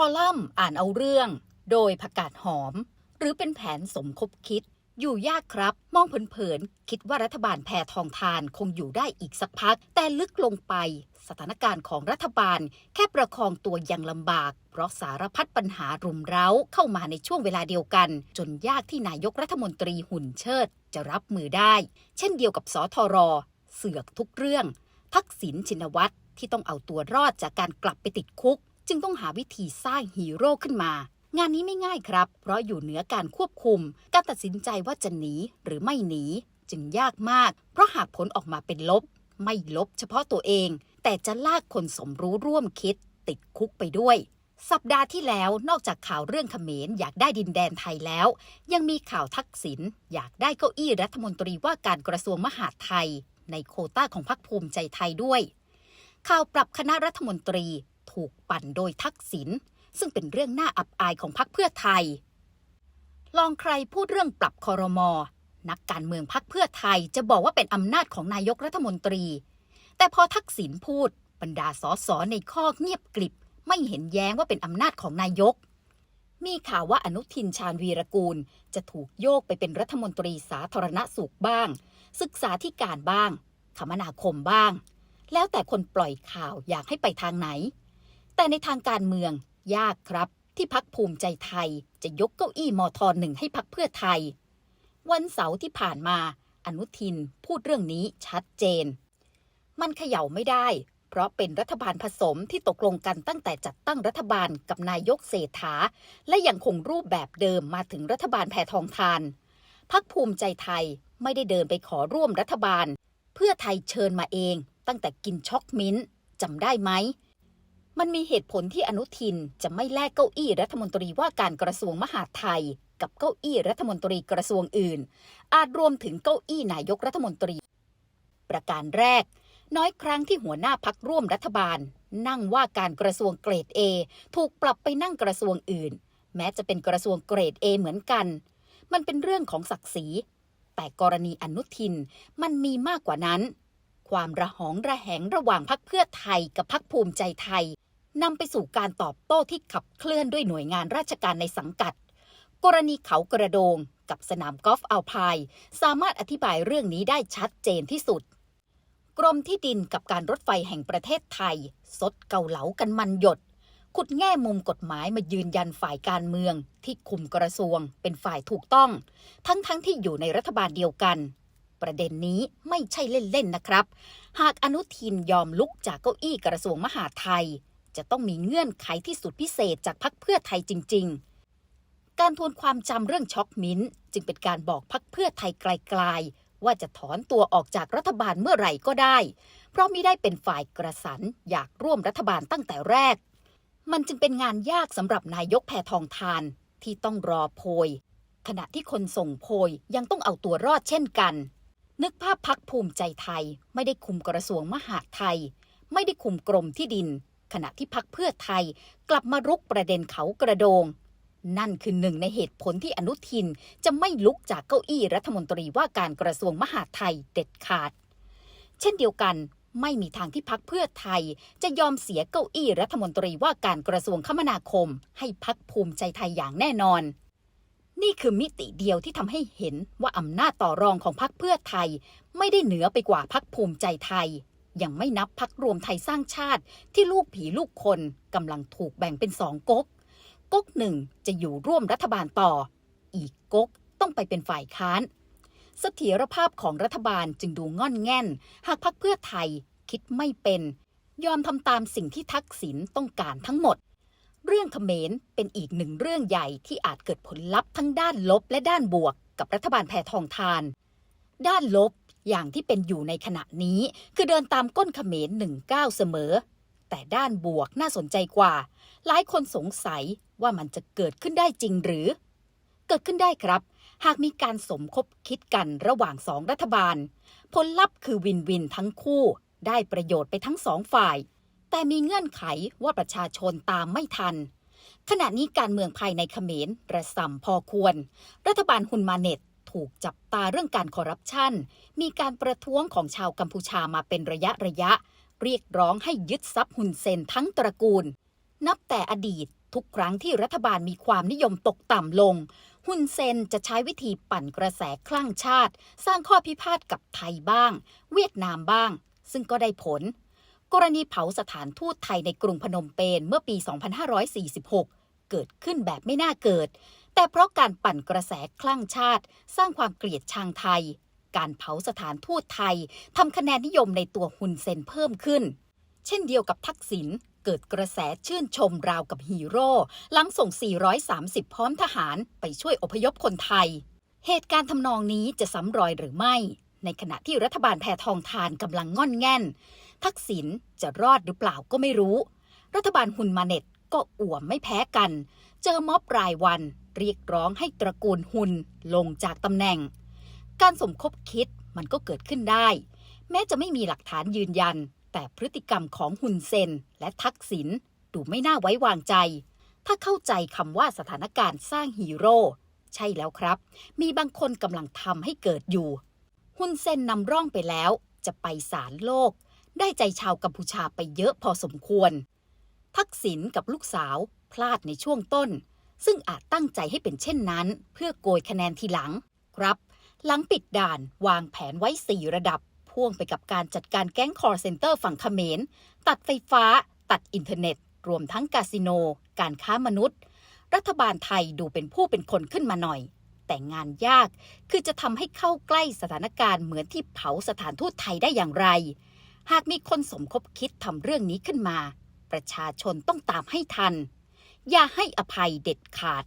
คอลัมน์อ่านเอาเรื่อง โดยผักกาดหอม หรือเป็นแผนสมคบคิด อยู่ยากครับ มองเผินๆ คิดว่ารัฐบาลแพทองทานคงอยู่ได้อีกสักพัก แต่ลึกลงไป สถานการณ์ของรัฐบาล แค่ประคองตัวยังลำบาก เพราะสารพัดปัญหารุมเร้าเข้ามาในช่วงเวลาเดียวกัน จนยากที่นายกรัฐมนตรีหุ่นเชิด จะรับมือได้ เช่นเดียวกับสทร เสือกทุกเรื่อง ทักษิณชินวัตรที่ต้องเอาตัวรอดจากการกลับไปติดคุก จึงต้องหาวิธีสร้างฮีโร่ขึ้นมา งานนี้ไม่ง่ายครับ เพราะอยู่เหนือการควบคุม การตัดสินใจว่าจะหนีหรือไม่หนี จึงยากมาก เพราะหากผลออกมาเป็นลบ ไม่ลบเฉพาะตัวเอง แต่จะลากคนสมรู้ร่วมคิด ติดคุกไปด้วย สัปดาห์ที่แล้วนอกจากข่าวเรื่องเขมรอยากได้ดินแดนไทยแล้ว ยังมีข่าวทักษิณอยากได้เก้าอี้รัฐมนตรีว่าการกระทรวงมหาดไทย ในโคต้าของพรรคภูมิใจไทยด้วยข่าวปรับคณะรัฐมนตรี ถูกปั่นโดยทักษิณซึ่งเป็นเรื่องน่าอับอายของพรรคเพื่อไทย ลองใครพูดเรื่องปรับคอรมอนักการเมืองพรรคเพื่อไทยจะบอกว่าเป็นอำนาจของนายกรัฐมนตรี แต่พอทักษิณพูด บรรดาสอสอในข้อเงียบกริบ ไม่เห็นแย้งว่าเป็นอำนาจของนายก มีข่าวว่าอนุทินชาญวีรกูล จะถูกโยกไปเป็นรัฐมนตรีสาธารณสุขบ้าง ศึกษาธิการบ้าง คมนาคมบ้าง แล้วแต่คนปล่อยข่าวอยากให้ไปทางไหน แต่ในทางการเมืองยากครับ ที่พักภูมิใจไทยจะยกเก้าอี้มทหนึ่งให้พักเพื่อไทย วันเสาร์ที่ผ่านมา อนุทินพูดเรื่องนี้ชัดเจน มันเขย่าไม่ได้ เพราะเป็นรัฐบาลผสมที่ตกลงกันตั้งแต่จัดตั้งรัฐบาลกับนายกเศรษฐา และยังคงรูปแบบเดิมมาถึงรัฐบาลแพทองทานพักภูมิใจไทยไม่ได้เดินไปขอร่วมรัฐบาล เพื่อไทยเชิญมาเองตั้งแต่กินช็อกมิ้นจำได้ไหม มันมีเหตุผลที่อนุทินจะไม่แลกเก้าอี้รัฐมนตรีว่าการกระทรวงมหาดไทย กับเก้าอี้รัฐมนตรีกระทรวงอื่น อาจรวมถึงเก้าอี้นายกรัฐมนตรี ประการแรก น้อยครั้งที่หัวหน้าพักร่วมรัฐบาล นั่งว่าการกระทรวงเกรด A ถูกปรับไปนั่งกระทรวงอื่น แม้จะเป็นกระทรวงเกรด A เหมือนกัน มันเป็นเรื่องของศักดิ์ศรีแต่กรณีอนุทินมันมีมากกว่านั้น ความระหองระแหงระหว่างพักเพื่อไทยกับพักภูมิใจไทย นำไปสู่การตอบโต้ที่ขับเคลื่อนด้วยหน่วยงานราชการในสังกัด กรณีเขากระโดง กับสนามกอล์ฟอัลพายสามารถอธิบายเรื่องนี้ได้ชัดเจนที่สุด กรมที่ดินกับการรถไฟแห่งประเทศไทย สดเกาเหลากันมันหยด ขุดแง่มุมกฎหมายมายืนยันฝ่ายการเมือง ที่คุมกระทรวง เป็นฝ่ายถูกต้อง ทั้งๆทที่อยู่ในรัฐบาลเดียวกันประเด็นนี้ไม่ใช่เล่น ๆ นะครับ หากอนุทินยอมลุกจากเก้าอี้กระทรวงมหาดไทย จะต้องมีเงื่อนไขที่สุดพิเศษจากพักเพื่อไทยจริง ๆ การทวนความจำเรื่องช็อกมิ้น จึงเป็นการบอกพักเพื่อไทยไกลๆ ว่าจะถอนตัวออกจากรัฐบาลเมื่อไหร่ก็ได้ เพราะมิได้เป็นฝ่ายกระสันอยากร่วมรัฐบาลตั้งแต่แรก มันจึงเป็นงานยากสำหรับนายกแพทองทานที่ต้องรอโพย ขณะที่คนส่งโพยยังต้องเอาตัวรอดเช่นกัน นึกภาพพักภูมิใจไทยไม่ได้คุมกระทรวงมหาดไทย ไม่ได้คุมกรมที่ดิน ขณะที่พักเพื่อไทยกลับมารุกประเด็นเขากระโดง นั่นคือหนึ่งในเหตุผลที่อนุทินจะไม่ลุกจากเก้าอี้รัฐมนตรีว่าการกระทรวงมหาดไทยเด็ดขาด เช่นเดียวกันไม่มีทางที่พักเพื่อไทย จะยอมเสียเก้าอี้รัฐมนตรีว่าการกระทรวงคมนาคม ให้พักภูมิใจไทยอย่างแน่นอน นี่คือมิติเดียวที่ทำให้เห็นว่าอำนาจต่อรองของพักเพื่อไทย ไม่ได้เหนือไปกว่าพักภูมิใจไทย ยังไม่นับพักรวมไทยสร้างชาติที่ลูกผีลูกคนกำลังถูกแบ่งเป็นสองก๊ก ก๊กหนึ่งจะอยู่ร่วมรัฐบาลต่อ อีกก๊กต้องไปเป็นฝ่ายค้านเสถียรภาพของรัฐบาลจึงดูง่อนแง่น หากพักเพื่อไทยคิดไม่เป็น ยอมทำตามสิ่งที่ทักษิณต้องการทั้งหมด เรื่องเขมรเป็นอีกหนึ่งเรื่องใหญ่ที่อาจเกิดผลลัพธ์ทั้งด้านลบและด้านบวกกับรัฐบาลแพทองทาน ด้านลบ อย่างที่เป็นอยู่ในขณะนี้ คือเดินตามก้นเขมรหนึ่งก้าเสมอ แต่ด้านบวกน่าสนใจกว่า หลายคนสงสัยว่ามันจะเกิดขึ้นได้จริงหรือ เกิดขึ้นได้ครับ หากมีการสมคบคิดกันระหว่างสองรัฐบาล ผลลัพธ์คือวินวินทั้งคู่ ได้ประโยชน์ไปทั้งสองฝ่าย แต่มีเงื่อนไขว่าประชาชนตามไม่ทันขณะนี้การเมืองภายในเขมรระส่ำพอควร รัฐบาลฮุนมาเน็ต ถูกจับตาเรื่องการคอร์รัปชัน มีการประท้วงของชาวกัมพูชามาเป็นระยะระยะ เรียกร้องให้ยึดทรัพย์ฮุนเซนทั้งตระกูล นับแต่อดีตทุกครั้งที่รัฐบาลมีความนิยมตกต่ำลงฮุนเซนจะใช้วิธีปั่นกระแสคลั่งชาติ สร้างข้อพิพาทกับไทยบ้าง เวียดนามบ้าง ซึ่งก็ได้ผล กรณีเผาสถานทูตไทยในกรุงพนมเปญเมื่อปี 2546 เกิดขึ้นแบบไม่น่าเกิด แต่เพราะการปั่นกระแสคลั่งชาติ สร้างความเกลียดชังไทย การเผาสถานทูตไทยทำคะแนนนิยมในตัวฮุนเซนเพิ่มขึ้น เช่นเดียวกับทักษิณเกิดกระแสชื่นชมราวกับฮีโร่หลังส่ง 430 พร้อมทหารไปช่วยอพยพคนไทย เหตุการณ์ทำนองนี้จะซ้ำรอยหรือไม่ ในขณะที่รัฐบาลแพทองทานกำลังง่อนแง่น ทักษิณจะรอดหรือเปล่าก็ไม่รู้ รัฐบาลฮุนมาเน็ต ก็อ่วมไม่แพ้กัน เจอม็อบรายวันเรียกร้องให้ตระกูลฮุนลงจากตำแหน่ง การสมคบคิดมันก็เกิดขึ้นได้ แม้จะไม่มีหลักฐานยืนยัน แต่พฤติกรรมของฮุนเซนและทักษิณดูไม่น่าไว้วางใจ ถ้าเข้าใจคำว่าสถานการณ์สร้างฮีโร่ใช่แล้วครับ มีบางคนกำลังทำให้เกิดอยู่ฮุนเซนนำร่องไปแล้ว จะไปศาลโลก ได้ใจชาวกัมพูชาไปเยอะพอสมควร ทักษิณกับลูกสาวพลาดในช่วงต้น ซึ่งอาจตั้งใจให้เป็นเช่นนั้น เพื่อโกยคะแนนทีหลังครับ หลังปิดด่านวางแผนไว้ 4 ระดับ พ่วงไปกับการจัดการแก๊งคอร์เซนเตอร์ฝั่งเขมร ตัดไฟฟ้า ตัดอินเทอร์เน็ต รวมทั้งคาสิโน การค้ามนุษย์ รัฐบาลไทยดูเป็นผู้เป็นคนขึ้นมาหน่อย แต่งานยากคือจะทำให้เข้าใกล้สถานการณ์เหมือนที่เผาสถานทูตไทยได้อย่างไรหากมีคนสมคบคิดทำเรื่องนี้ขึ้นมา ประชาชนต้องตามให้ทัน อย่าให้อภัยเด็ดขาด